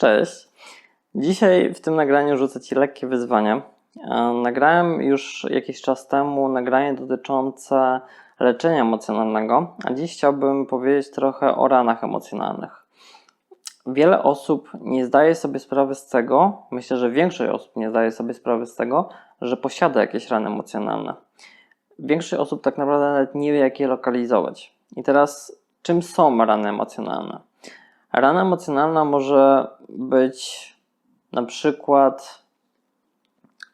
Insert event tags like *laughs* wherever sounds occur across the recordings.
Cześć. Dzisiaj w tym nagraniu rzucę Ci lekkie wyzwanie. E, Nagrałem już jakiś czas temu nagranie dotyczące leczenia emocjonalnego, a dziś chciałbym powiedzieć trochę o ranach emocjonalnych. Wiele osób nie zdaje sobie sprawy z tego, myślę, że większość osób nie zdaje sobie sprawy z tego, że posiada jakieś rany emocjonalne. Większość osób tak naprawdę nawet nie wie, jak je lokalizować. I teraz, czym są rany emocjonalne? Rana emocjonalna może być na przykład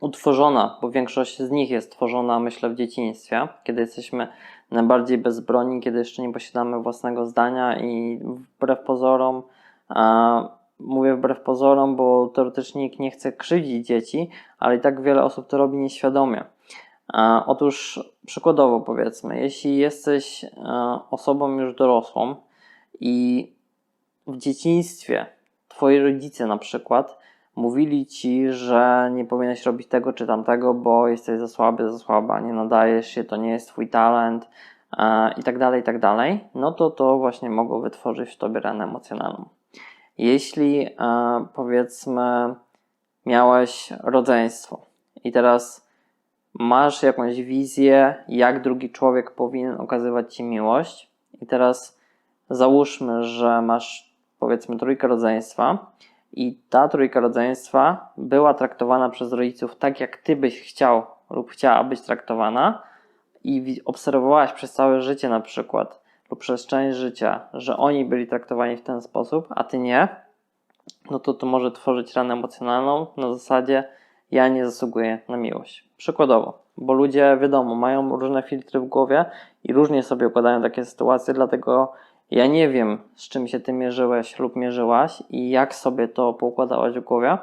utworzona, bo większość z nich jest tworzona, myślę, w dzieciństwie, kiedy jesteśmy najbardziej bezbronni, kiedy jeszcze nie posiadamy własnego zdania i wbrew pozorom, a mówię wbrew pozorom, bo teoretycznie nikt nie chce krzywdzić dzieci, ale i tak wiele osób to robi nieświadomie. A, otóż przykładowo powiedzmy, jeśli jesteś osobą już dorosłą i w dzieciństwie twoi rodzice na przykład mówili ci, że nie powinieneś robić tego czy tamtego, bo jesteś za słaby, za słaba, nie nadajesz się, to nie jest twój talent e, i tak dalej, i tak dalej, no to to właśnie mogło wytworzyć w tobie ranę emocjonalną. Jeśli e, powiedzmy miałeś rodzeństwo i teraz masz jakąś wizję, jak drugi człowiek powinien okazywać ci miłość i teraz załóżmy, że masz powiedzmy trójkę rodzeństwa. I ta trójka rodzeństwa była traktowana przez rodziców tak, jak ty byś chciał lub chciała być traktowana. I obserwowałaś przez całe życie na przykład lub przez część życia, że oni byli traktowani w ten sposób, a ty nie, no to to może tworzyć ranę emocjonalną na zasadzie ja nie zasługuję na miłość. Przykładowo, bo ludzie wiadomo, mają różne filtry w głowie i różnie sobie układają takie sytuacje, dlatego ja nie wiem, z czym się ty mierzyłeś lub mierzyłaś i jak sobie to poukładałaś w głowie,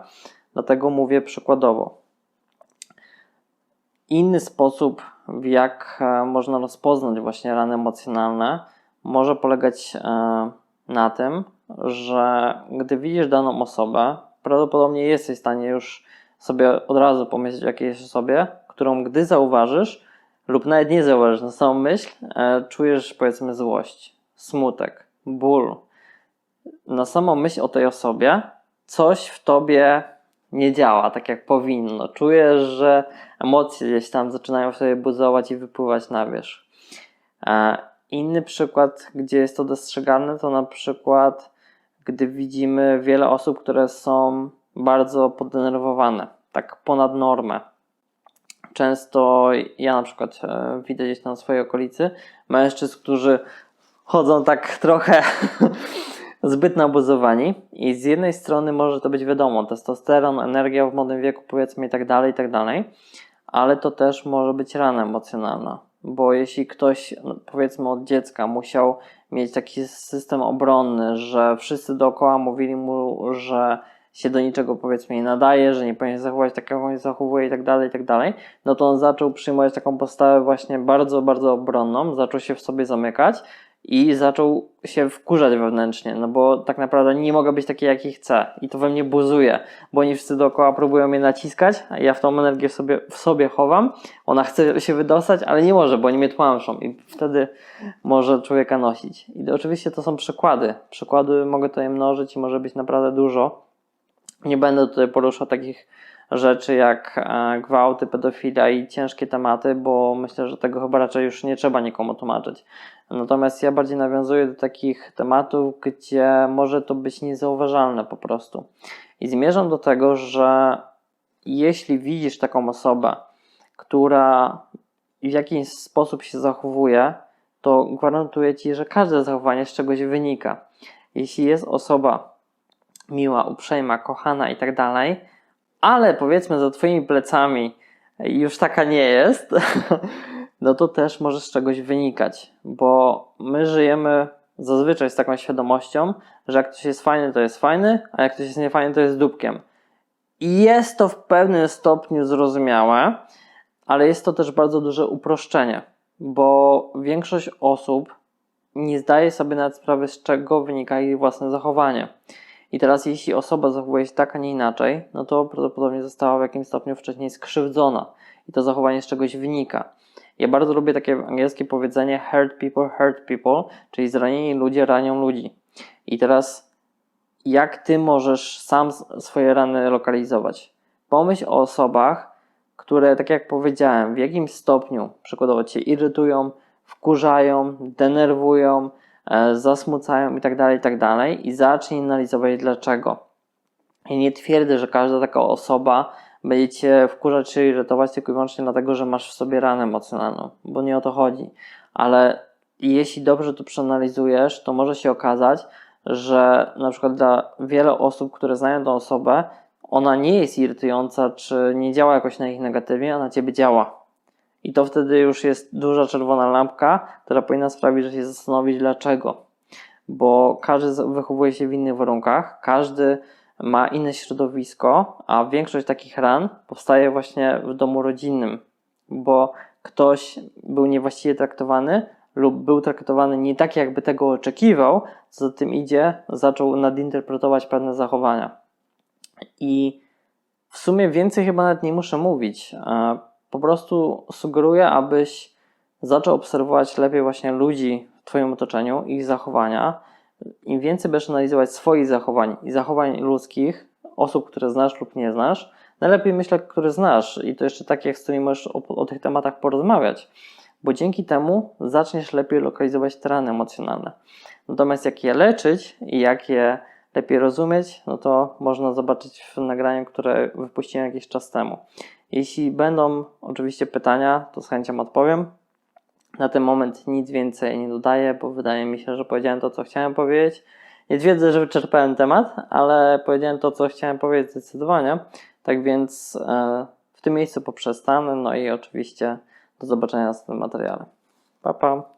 dlatego mówię przykładowo. Inny sposób, w jak e, można rozpoznać właśnie rany emocjonalne, może polegać e, na tym, że gdy widzisz daną osobę, prawdopodobnie jesteś w stanie już sobie od razu pomyśleć o jakiejś osobie, którą gdy zauważysz, lub nawet nie zauważysz na samą myśl, e, czujesz powiedzmy złość, smutek, ból. Na samą myśl o tej osobie coś w tobie nie działa tak jak powinno. Czujesz, że emocje gdzieś tam zaczynają sobie buzować i wypływać na wierzch. E, Inny przykład, gdzie jest to dostrzegalne, to na przykład, gdy widzimy wiele osób, które są bardzo podenerwowane, tak ponad normę. Często ja na przykład e, widzę gdzieś tam w swojej okolicy mężczyzn, którzy chodzą tak trochę *laughs* zbyt nabuzowani i z jednej strony może to być wiadomo, testosteron, energia w młodym wieku powiedzmy i tak dalej, i tak dalej, ale to też może być rana emocjonalna, bo jeśli ktoś no, powiedzmy od dziecka musiał mieć taki system obronny, że wszyscy dookoła mówili mu, że się do niczego powiedzmy nie nadaje, że nie powinien zachować tak, jak on się zachowuje i tak dalej, i tak dalej, no to on zaczął przyjmować taką postawę właśnie bardzo, bardzo obronną, zaczął się w sobie zamykać i zaczął się wkurzać wewnętrznie, no bo tak naprawdę nie mogę być taki, jaki chcę i to we mnie buzuje, bo oni wszyscy dookoła próbują mnie naciskać, a ja w tą energię w sobie, w sobie chowam, ona chce się wydostać, ale nie może, bo oni mnie tłamszą i wtedy może człowieka nosić. I oczywiście to są przykłady, przykłady mogę tutaj mnożyć i może być naprawdę dużo. Nie będę tutaj poruszał takich rzeczy jak e, gwałty, pedofilia i ciężkie tematy, bo myślę, że tego chyba raczej już nie trzeba nikomu tłumaczyć. Natomiast ja bardziej nawiązuję do takich tematów, gdzie może to być niezauważalne po prostu. I zmierzam do tego, że jeśli widzisz taką osobę, która w jakiś sposób się zachowuje, to gwarantuję ci, że każde zachowanie z czegoś wynika. Jeśli jest osoba miła, uprzejma, kochana i tak dalej, ale powiedzmy za twoimi plecami już taka nie jest, *laughs* no to też może z czegoś wynikać, bo my żyjemy zazwyczaj z taką świadomością, że jak ktoś jest fajny, to jest fajny, a jak ktoś jest niefajny, to jest dupkiem. I jest to w pewnym stopniu zrozumiałe, ale jest to też bardzo duże uproszczenie, bo większość osób nie zdaje sobie nawet sprawy, z czego wynika jej własne zachowanie. I teraz, jeśli osoba zachowuje się tak, a nie inaczej, no to prawdopodobnie została w jakimś stopniu wcześniej skrzywdzona i to zachowanie z czegoś wynika. Ja bardzo lubię takie angielskie powiedzenie hurt people, hurt people, czyli zranieni ludzie ranią ludzi. I teraz, jak ty możesz sam swoje rany lokalizować. Pomyśl o osobach, które, tak jak powiedziałem, w jakimś stopniu przykładowo cię irytują, wkurzają, denerwują, zasmucają itd., itd. i zacznij analizować dlaczego. I nie twierdzę, że każda taka osoba będzie cię wkurzać czy irytować tylko i wyłącznie dlatego, że masz w sobie ranę emocjonalną, bo nie o to chodzi. Ale jeśli dobrze to przeanalizujesz, to może się okazać, że na przykład dla wielu osób, które znają tę osobę, ona nie jest irytująca, czy nie działa jakoś na nich negatywnie, a na ciebie działa. I to wtedy już jest duża czerwona lampka, która powinna sprawić, że się zastanowić dlaczego. Bo każdy wychowuje się w innych warunkach, każdy ma inne środowisko, a większość takich ran powstaje właśnie w domu rodzinnym, bo ktoś był niewłaściwie traktowany lub był traktowany nie tak, jakby tego oczekiwał, co za tym idzie, zaczął nadinterpretować pewne zachowania. I w sumie więcej chyba nawet nie muszę mówić. Po prostu sugeruję, abyś zaczął obserwować lepiej właśnie ludzi w Twoim otoczeniu, ich zachowania. Im więcej będziesz analizować swoich zachowań i zachowań ludzkich, osób, które znasz lub nie znasz, najlepiej myślę, które znasz i to jeszcze takich, z którymi możesz o, o tych tematach porozmawiać, bo dzięki temu zaczniesz lepiej lokalizować te rany emocjonalne. Natomiast jak je leczyć i jak je lepiej rozumieć, no to można zobaczyć w nagraniu, które wypuściłem jakiś czas temu. Jeśli będą oczywiście pytania, to z chęcią odpowiem. Na ten moment nic więcej nie dodaję, bo wydaje mi się, że powiedziałem to, co chciałem powiedzieć. Nie twierdzę, że wyczerpałem temat, ale powiedziałem to, co chciałem powiedzieć zdecydowanie. Tak więc e, w tym miejscu poprzestanę. No i oczywiście do zobaczenia w następnym materiale. Pa, pa.